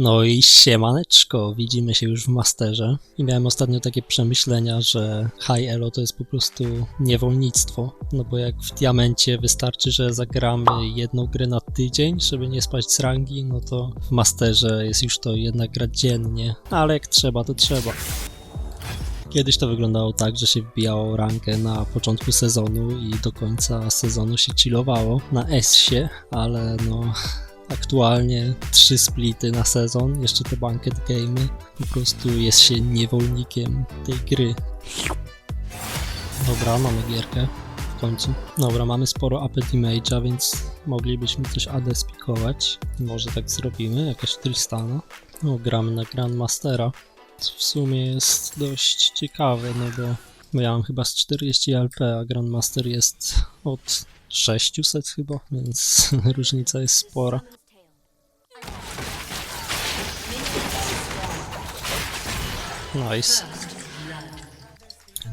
No i siemaneczko, widzimy się już w Masterze. I miałem ostatnio takie przemyślenia, że High Elo to jest po prostu niewolnictwo, no bo jak w Diamencie wystarczy, że zagramy jedną grę na tydzień, żeby nie spać z rangi, no to w Masterze jest już to jedna gra dziennie, ale jak trzeba, to trzeba. Kiedyś to wyglądało tak, że się wbijało rankę na początku sezonu i do końca sezonu się chillowało na S-sie, ale no aktualnie trzy splity na sezon, jeszcze te bucket game'y, po prostu jest się niewolnikiem tej gry. Dobra, mamy gierkę w końcu. Dobra, mamy sporo AP damage'a, więc moglibyśmy coś AD spikować. Może tak zrobimy, jakaś Tristana. No, gramy na Grandmastera, co w sumie jest dość ciekawe, no bo bo ja mam chyba z 40 LP, a Grandmaster jest od 600 chyba, więc różnica jest spora. Nice.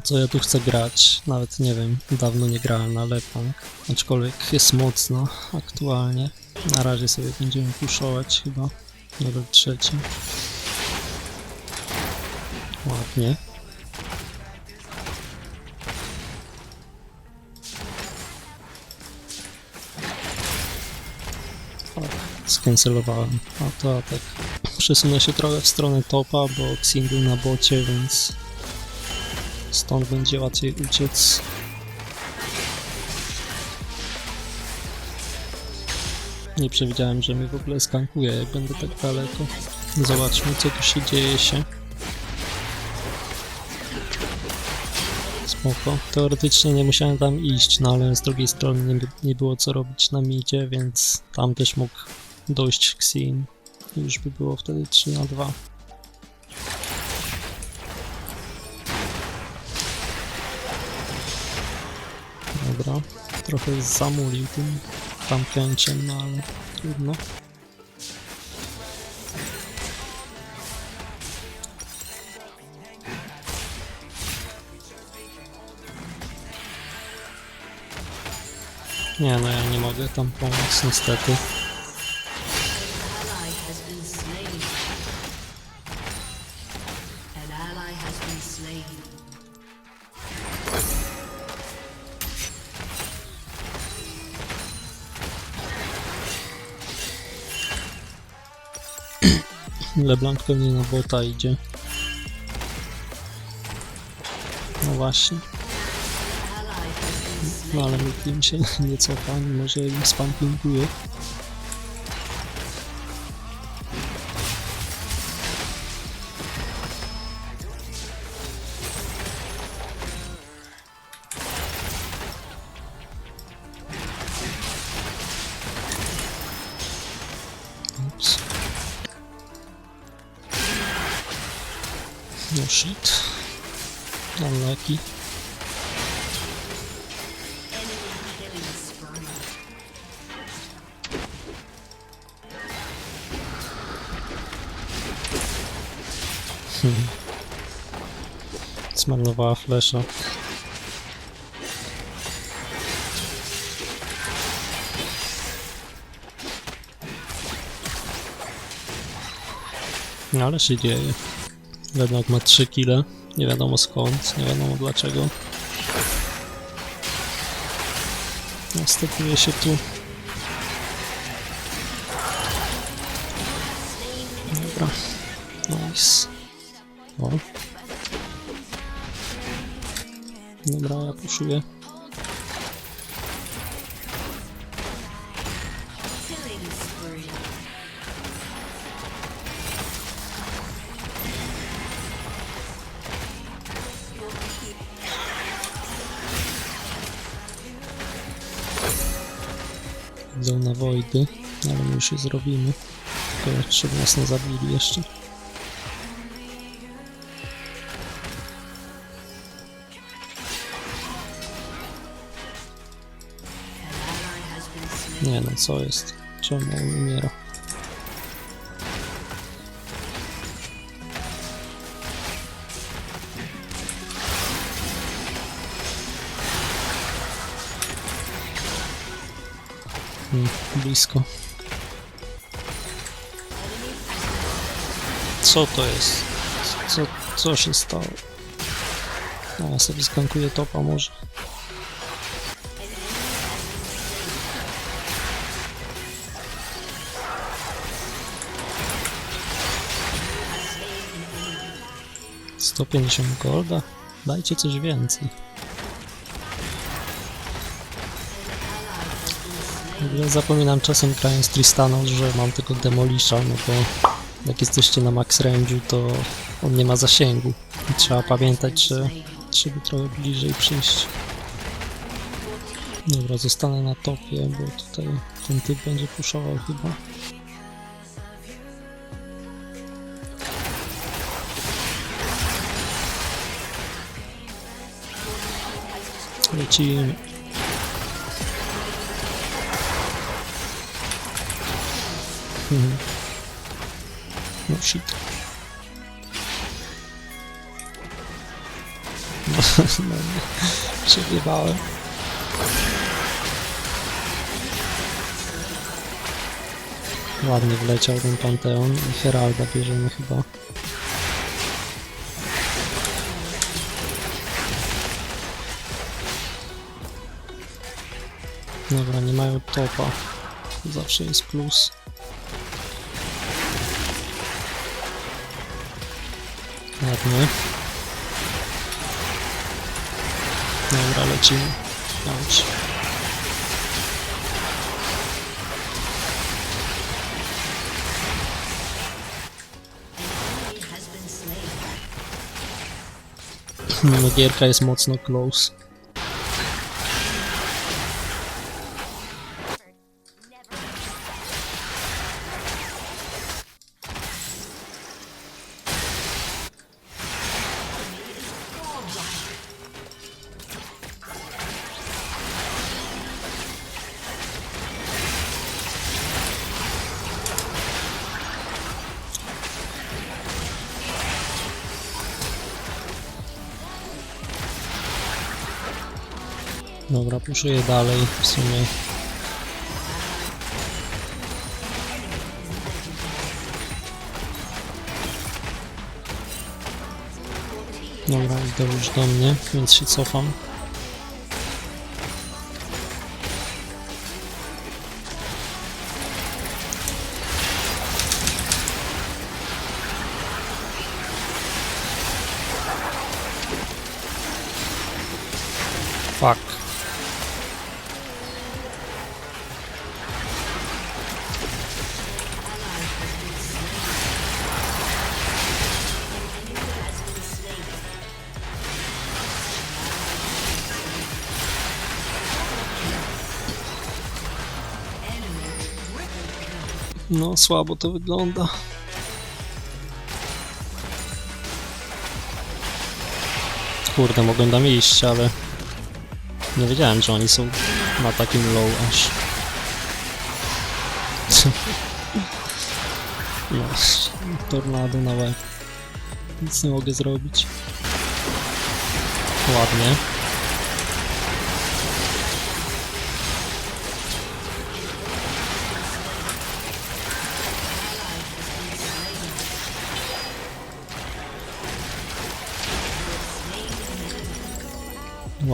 Co ja tu chcę grać? Nawet nie wiem, dawno nie grałem na Lepang, aczkolwiek jest mocno aktualnie. Na razie sobie będziemy puszować chyba, level trzeci. Ładnie. Skancelowałem autoatak. Przesunę się trochę w stronę topa, bo Xin był na bocie, więc stąd będzie łatwiej uciec. Nie przewidziałem, że mnie w ogóle skankuje, jak będę tak daleko. Zobaczmy, co tu się dzieje się. Spoko. Teoretycznie nie musiałem tam iść, no ale z drugiej strony nie, nie było co robić na midzie, więc tam też mógł dojść Xin. Już by było wtedy 3 na 2. Dobra, trochę zamulił tym tamtęciem, no ale trudno. Nie no, ja nie mogę tam pomóc niestety. Slain. LeBlanc pewnie na bota idzie. No właśnie. No ale im się nie cofa, mimo że im spampinguje. No shit. Unlucky. Spree. Zmarnowała flesza. No ale się dzieje. Jednak ma 3 kile. Nie wiadomo skąd, nie wiadomo dlaczego. Następuje się tu. Dobra. Nice. O. Dobra, ja puszuję. Idą na Wojdy, ale my już je zrobimy. Tylko żeby nas nie zabili jeszcze. Nie no, co jest? Czemu on umiera? Hmm, blisko. Co to jest? Co, co się stało? No, sobie skankuję topa może. Sto pięćdziesiąt golda? Dajcie coś więcej. Ogóle zapominam czasem grając Tristaną, że mam tylko Demolisha, no bo jak jesteście na max range'u, to on nie ma zasięgu. I trzeba pamiętać, że trzeba trochę bliżej przyjść. Dobra, zostanę na topie, bo tutaj ten typ będzie puszował chyba. Lecimy. No shit. No, no nie. Przebiewałem. Ładnie wleciał ten Panteon i Heralda bierzemy chyba. Dobra, nie mają topa. To zawsze jest plus. Ładnie. Dobra, lecimy. Slain. No, gierka jest mocno close. Dobra, puszuję dalej w sumie. Dobra, idę już do mnie, więc się cofam. Fuck. No, słabo to wygląda. Kurde, mogłem tam iść, ale nie wiedziałem, że oni są na takim low aż. No, tornado na łeb. Nic nie mogę zrobić. Ładnie.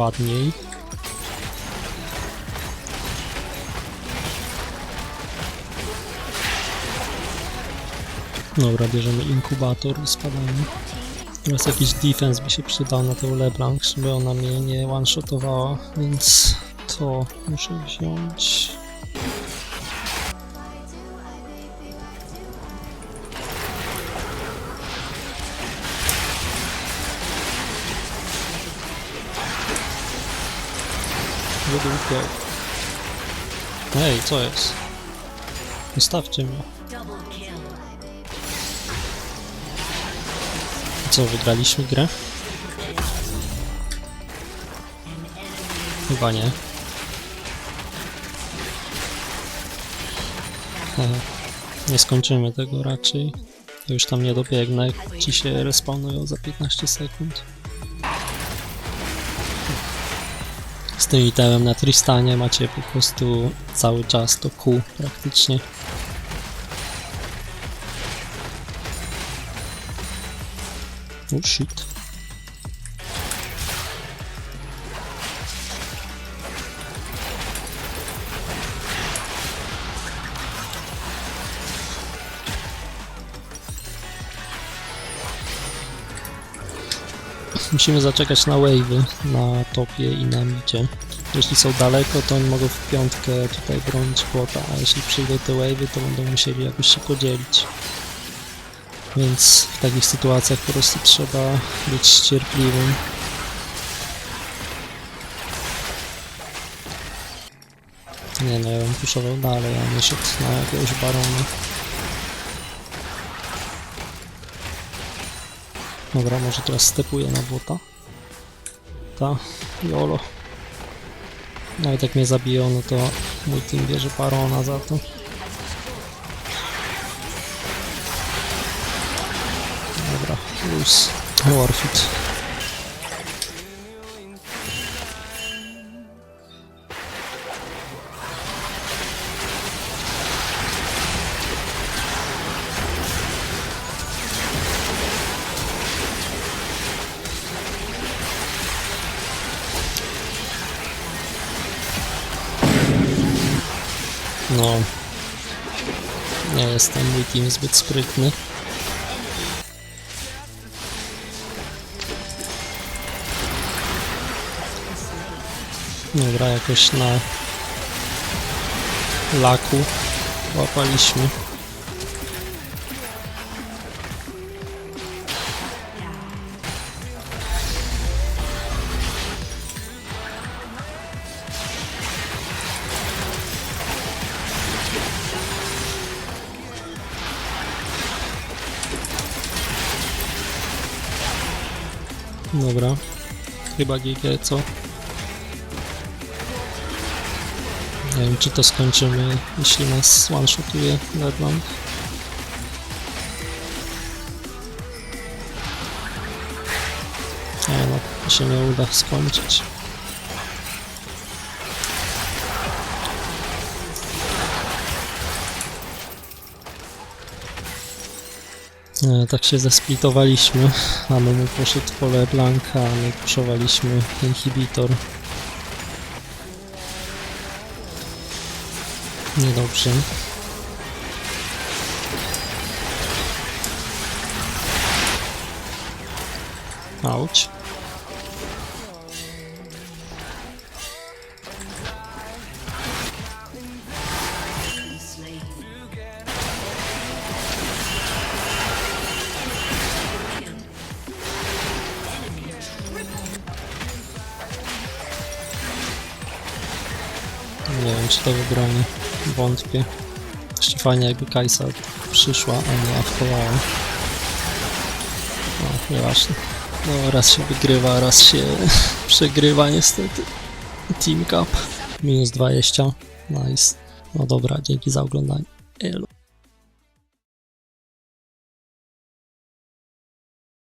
Ładniej. Dobra, bierzemy inkubator i spadamy. Teraz jakiś defense by się przydał na tą LeBlanc, żeby ona mnie nie one-shotowała, więc to muszę wziąć. Go. Ej, co jest? Zostawcie mnie. Co, wygraliśmy grę? Chyba nie. Nie skończymy tego raczej. To już tam nie dobiegnę, ci się respawnują za 15 sekund. z tym itemem na Tristanie macie po prostu cały czas to kół praktycznie. Oh shit. Musimy zaczekać na wave'y na topie i na micie. Jeśli są daleko, to oni mogą w piątkę tutaj bronić bota, a jeśli przyjdą te wave'y, to będą musieli jakoś się podzielić. Więc w takich sytuacjach po prostu trzeba być cierpliwym. Nie no, ja bym puszował dalej, a nie szedł na jakiegoś barona. Dobra, może teraz stepuję na bota. Ta, jolo. No i tak mnie zabiją, no to mój team bierze barona za to. Dobra, plus Warfit. No. Nie jest ten zbyt sprytny. Dobra, jakoś na laku łapaliśmy. Dobra. Chyba GG, co? Nie wiem, czy to skończymy, jeśli nas one-shotuje Redland. Nie no, to się nie uda skończyć. Tak się zesplitowaliśmy, a my mu poszedł pole Blanka, a my puszowaliśmy inhibitor. Niedobrze. Auć. Nie wiem, czy to wybroni. Wątpię. Jeszcze fajnie, jakby Kajsa przyszła, a nie awkowała. No, nieważne. No, raz się wygrywa, raz się przegrywa niestety. Team Cup. Minus 20. Nice. No dobra, dzięki za oglądanie. Elo.